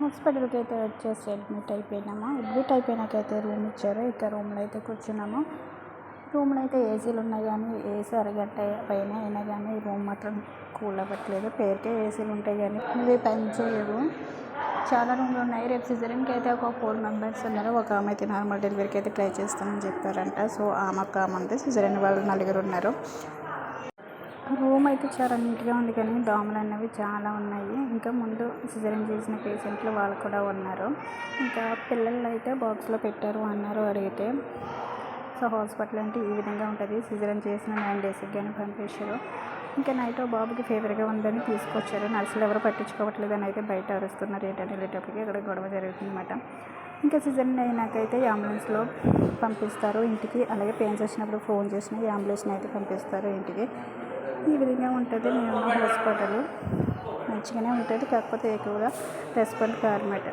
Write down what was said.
హాస్పిటల్కి అయితే వచ్చేసి అడ్మిట్ అయిపోయినాము? అడ్మిట్ అయిపోయినాకైతే రూమ్ ఇచ్చారు. ఇక రూమ్లో అయితే కూర్చున్నాము. రూమ్లో అయితే ఏసీలు ఉన్నాయి కానీ ఏసీ అరగంట పైన అయినా కానీ రూమ్ మాత్రం కూల్ అవ్వట్లేదు పేరుకే ఏసీలు ఉంటాయి కానీ ఇవి పనిచేయవు చాలా రూమ్లు ఉన్నాయి. రేపు సిజరింగ్కి అయితే ఒక ఫోర్ మెంబర్స్ ఉన్నారు. ఒక ఆమె అయితే నార్మల్ డెలివరీకి అయితే ట్రై చేస్తామని చెప్పారంట. సో ఆమె ఒక ఆమె ఉంది. సిజరిన్ వాళ్ళు నలుగురు ఉన్నారు. రూమ్ అయితే చాలా నీట్గా ఉంది కానీ దోమలు అనేవి చాలా ఉన్నాయి. ఇంకా ముందు సిజరింగ్ చేసిన పేషెంట్లు వాళ్ళు కూడా ఉన్నారు. ఇంకా పిల్లలు అయితే బాక్స్లో పెట్టారు అన్నారు అడిగితే. సో హాస్పిటల్ అంటే ఈ విధంగా ఉంటుంది. సిజరన్ చేసిన నైన్ డేస్కి కానీ పంపించారు. ఇంకా నైట్ బాబుకి ఫీవర్గా ఉందని తీసుకొచ్చారు. నర్సులు ఎవరు పట్టించుకోవట్లేదు అని అయితే బయట అరుస్తున్నారు. ఏంటంటే వెళ్ళేటప్పటికి అక్కడ గొడవ జరుగుతుందన్నమాట. ఇంకా సీజన్ అయినాకైతే అంబులెన్స్లో పంపిస్తారు ఇంటికి. అలాగే పెయిన్స్ వచ్చినప్పుడు ఫోన్ చేసిన అంబులెన్స్ని అయితే పంపిస్తారు ఇంటికి. ఈ విధంగా ఉంటుంది నేను హాస్పిటల్ మంచిగానే ఉంటుంది. కాకపోతే ఎక్కువగా రెస్పాండ్ కారన్నమాట